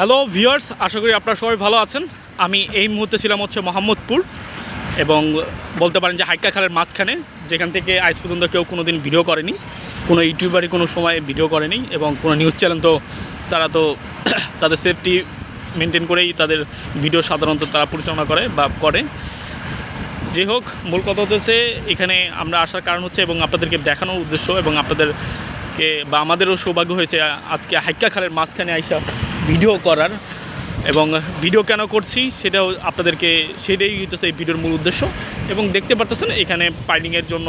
Hello viewers, আশা করি আপনারা সবাই ভালো আছেন। আমি এই মুহূর্তে ছিলাম হচ্ছে মোহাম্মদপুর এবং বলতে পারেন যে হাইকা খালের মাঝখানে, যেখান থেকে আজ পর্যন্ত কেউ কোনো দিন ভিডিও করেনি, কোনো ইউটিউবারই কোনো সময় ভিডিও করেনি এবং কোনো নিউজ চ্যানেল তো তারা তো তাদের সেফটি মেনটেন করেই তাদের ভিডিও সাধারণত তারা পরিচালনা করে বা করে। যাই হোক, মূল কথা হচ্ছে এখানে আমরা আসার কারণ হচ্ছে এবং আপনাদেরকে দেখানোর উদ্দেশ্য এবং আপনাদেরকে বা আমাদেরও সৌভাগ্য হয়েছে আজকে হাইকা খালের মাঝখানে আইসা ভিডিও করার এবং ভিডিও কেন করছি সেটাও আপনাদেরকে সেটাই হইতেছে এই ভিডিওর মূল উদ্দেশ্য। এবং দেখতে পারতেছেন, এখানে পাইলিংয়ের জন্য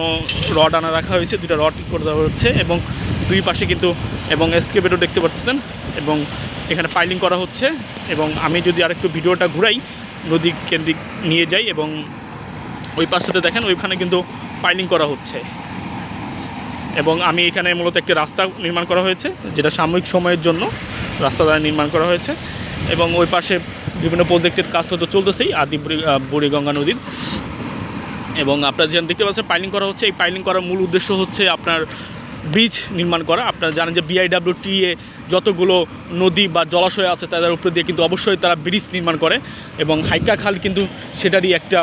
রড আনা রাখা হয়েছে দুটো রড করে দেওয়া হচ্ছে এবং দুই পাশে কিন্তু এবং এসকেবেটও দেখতে পারতেছেন এবং এখানে পাইলিং করা হচ্ছে এবং আমি যদি আরেকটু ভিডিওটা ঘুরাই, নদী কেন্দ্রিক নিয়ে যাই এবং ওই পাশটাতে দেখেন, ওইখানে কিন্তু পাইলিং করা হচ্ছে। এবং আমি এখানে মূলত একটি রাস্তা নির্মাণ করা হয়েছে, যেটা সাময়িক সময়ের জন্য রাস্তা দ্বারা নির্মাণ করা হয়েছে এবং ওই পাশে বিভিন্ন প্রজেক্টের কাজ তো চলতেছেই, আদি বুড়িগঙ্গা নদীর। এবং আপনারা যেন দেখতে পাচ্ছেন পাইলিং করা হচ্ছে। এই পাইলিং করার মূল উদ্দেশ্য হচ্ছে আপনার ব্রিজ নির্মাণ করা। আপনারা জানেন যে বিআইডাব্লিউটি এ যতগুলো নদী বা জলাশয় আছে, তাদের উপর দিয়ে কিন্তু অবশ্যই তারা ব্রিজ নির্মাণ করে। এবং হাইকা খাল কিন্তু সেটারই একটা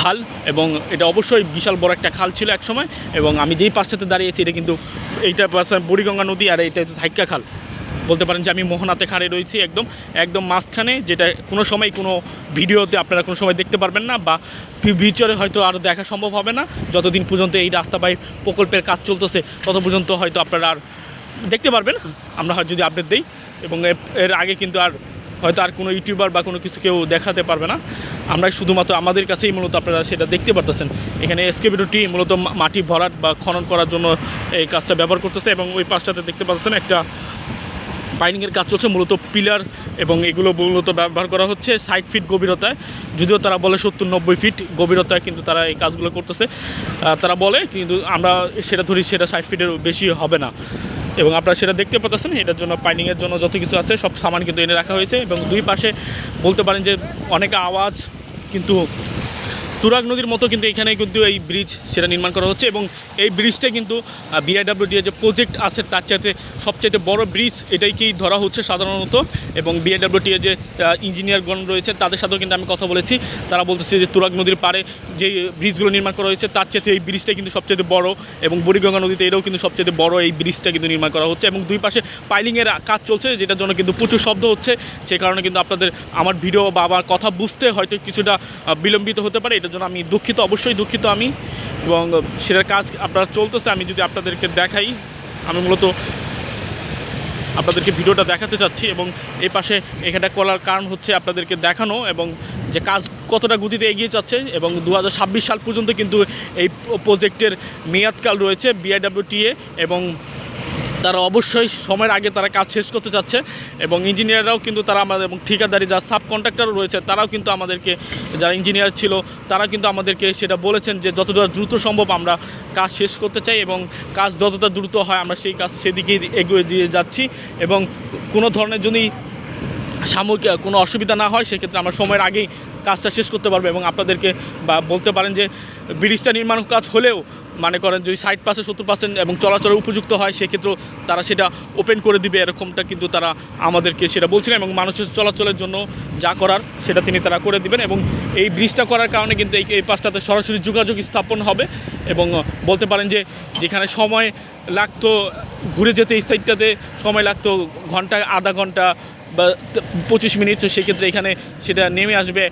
খাল এবং এটা অবশ্যই বিশাল বড় একটা খাল ছিল এক সময় এবং আমি যেই পাশটাতে দাঁড়িয়েছি, এটা কিন্তু এইটা পাশে বুড়িগঙ্গা নদী আর এটা হচ্ছে হাইকা খাল। বলতে পারেন যে আমি মোহনাতে খাড়ে রয়েছি একদম একদম মাঝখানে, যেটা কোনো সময় কোনো ভিডিওতে আপনারা কোনো সময় দেখতে পারবেন না বা ফিউচারে হয়তো আরও দেখা সম্ভব হবে না। যতদিন পর্যন্ত এই রাস্তা বাই প্রকল্পের কাজ চলতেছে, তত পর্যন্ত হয়তো আপনারা আর দেখতে পারবেন। আমরা যদি আপডেট দিই এবং এর আগে কিন্তু আর হয়তো আর কোনো ইউটিউবার বা কোনো কিছু কেউ দেখাতে পারবে না। আমরা শুধুমাত্র আমাদের কাছেই মূলত আপনারা সেটা দেখতে পারতেছেন। এখানে এসকেবিডোটি মূলত মাটি ভরাট বা খনন করার জন্য এই কাজটা ব্যবহার করতেছে এবং ওই পাশটাতে দেখতে পাচ্ছেন একটা পাইনিংয়ের কাজ চলছে, মূলত পিলার এবং এগুলো মূলত ব্যবহার করা হচ্ছে ষাট ফিট গভীরতায়। যদিও তারা বলে সত্তর নব্বই ফিট গভীরতায় কিন্তু তারা এই কাজগুলো করতেছে। তারা বলে কিন্তু আমরা সেটা ধরি সেটা ষাট ফিটের বেশি হবে না। এবং আপনারা সেটা দেখতে পাচ্ছেন, এটার জন্য পাইনিংয়ের জন্য যত কিছু আছে, সব সামান কিন্তু এনে রাখা হয়েছে এবং দুই পাশে বলতে পারেন যে অনেক আওয়াজ কিন্তু তুরাগ নদীর মতো কিন্তু এখানে কিন্তু এই ব্রিজ সেটা নির্মাণ করা হচ্ছে এবং এই ব্রিজটা কিন্তু বিআইডাব্লিউডি যে প্রজেক্ট আছে তার চাইতে সবচাইতে বড় ব্রিজ এটাইকেই ধরা হচ্ছে সাধারণত এবং বিআইডাব্লিউটি যে ইঞ্জিনিয়ারগণ রয়েছে তাদের সাথেও কিন্তু আমি কথা বলেছি। তারা বলতেছে যে তুরাগ নদীর পাড়ে যে ব্রিজগুলো নির্মাণ করা হয়েছে তার চাইতে এই ব্রিজটা কিন্তু সবচেয়ে বড় এবং বুড়িগঙ্গা নদীতে এটাও কিন্তু সবচেয়ে বড় এই ব্রিজটা কিন্তু নির্মাণ করা হচ্ছে এবং দুই পাশে পাইলিংয়ের কাজ চলছে যেটার জন্য কিন্তু প্রচুর শব্দ হচ্ছে। সে কারণে কিন্তু আপনাদের আমার ভিডিও বা আমার কথা বুঝতে হয়তো কিছুটা বিলম্বিত হতে পারে। এটার জন্য আমি দুঃখিত, অবশ্যই দুঃখিত আমি। এবং সেটার কাজ আপনার চলতেছে, আমি যদি আপনাদেরকে দেখাই, আমি মূলত আপনাদেরকে ভিডিওটা দেখাতে চাচ্ছি এবং এই পাশে এখানটা করার কারণ হচ্ছে আপনাদেরকে দেখানো এবং যে কাজ কতটা গতিতে এগিয়ে যাচ্ছে এবং দু হাজার ছাব্বিশ সাল পর্যন্ত কিন্তু এই প্রজেক্টের মেয়াদকাল রয়েছে বিআইডাব্লিউটিএ এবং তারা অবশ্যই সময়ের আগে তারা কাজ শেষ করতে চাচ্ছে এবং ইঞ্জিনিয়াররাও কিন্তু তারা আমাদের এবং ঠিকাদারি যারা সাব কন্ট্রাক্টারও রয়েছে, তারাও কিন্তু আমাদেরকে, যারা ইঞ্জিনিয়ার ছিল, তারা কিন্তু আমাদেরকে সেটা বলেছেন যে যতটা দ্রুত সম্ভব আমরা কাজ শেষ করতে চাই এবং কাজ যতটা দ্রুত হয় আমরা সেই কাজ সেদিকেই এগিয়ে দিয়ে যাচ্ছি এবং কোনো ধরনের যদি সাময়িক কোনো অসুবিধা না হয়, সেক্ষেত্রে আমরা সময়ের আগেই কাজটা শেষ করতে পারব এবং আপনাদেরকে বা বলতে পারেন যে ব্রিজটা নির্মাণ কাজ হলেও মানে করেন যদি ষাট পার্সেন্ট সত্তর পার্সেন্ট এবং চলাচলের উপযুক্ত হয়, সেক্ষেত্রেও তারা সেটা ওপেন করে দিবে, এরকমটা কিন্তু তারা আমাদেরকে সেটা বলছিলেন এবং মানুষের চলাচলের জন্য যা করার সেটা তিনি তারা করে দিবেন এবং এই ব্রিজটা করার কারণে কিন্তু এই এই পাশটাতে সরাসরি যোগাযোগ স্থাপন হবে এবং বলতে পারেন যে যেখানে সময় লাগতো ঘুরে যেতে, এই সাইডটাতে সময় লাগতো ঘণ্টা আধা ঘণ্টা বা পঁচিশ মিনিট, তো সেক্ষেত্রে এখানে সেটা নেমে আসবে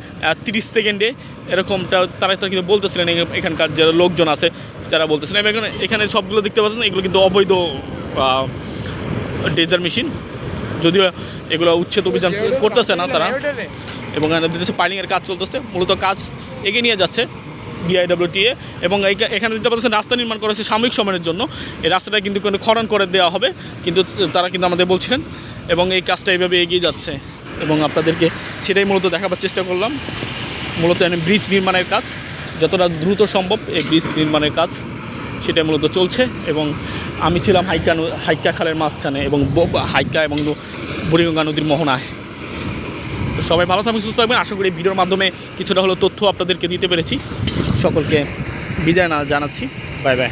তিরিশ সেকেন্ডে এরকমটা তারা তারা কিন্তু বলতেছিলেন এখানে- এখানকার যারা লোকজন আছে, যারা বলতেছিলেন এবং এখানে এখানে সবগুলো দেখতে পাচ্ছেন, এগুলো কিন্তু অবৈধ ডেজার মেশিন। যদিও এগুলো উচ্ছেদ অভিযান করতেছে না তারা, এবং দিতেছে পাইলিংয়ের কাজ চলতেছে, মূলত কাজ এগিয়ে নিয়ে যাচ্ছে বিআইডব্লিউটিএ এবং এখানে দিতে পারছেন রাস্তা নির্মাণ করা হয়েছে সাময়িক সময়ের জন্য। এই রাস্তাটা কিন্তু কোনো খনন করে দেওয়া হবে, কিন্তু তারা কিন্তু আমাদের বলছিলেন এবং এই কাজটা এইভাবে এগিয়ে যাচ্ছে। এবং আপনাদেরকে সেটাই মূলত দেখাবার চেষ্টা করলাম। মূলত ব্রিজ নির্মাণের কাজ, যতটা দ্রুত সম্ভব এই ব্রিজ নির্মাণের কাজ, সেটাই মূলত চলছে। এবং আমি ছিলাম হাইকা হাইকা খালের মাঝখানে এবং হাইকা এবং বুড়িগঙ্গা নদীর মোহনায়। তো সবাই ভালো থাকবেন, সুস্থ থাকবেন। আশা করি ভিডিওর মাধ্যমে কিছুটা হলো তথ্য আপনাদেরকে দিতে পেরেছি। সকলকে বিদায় না জানাচ্ছি। Bye bye.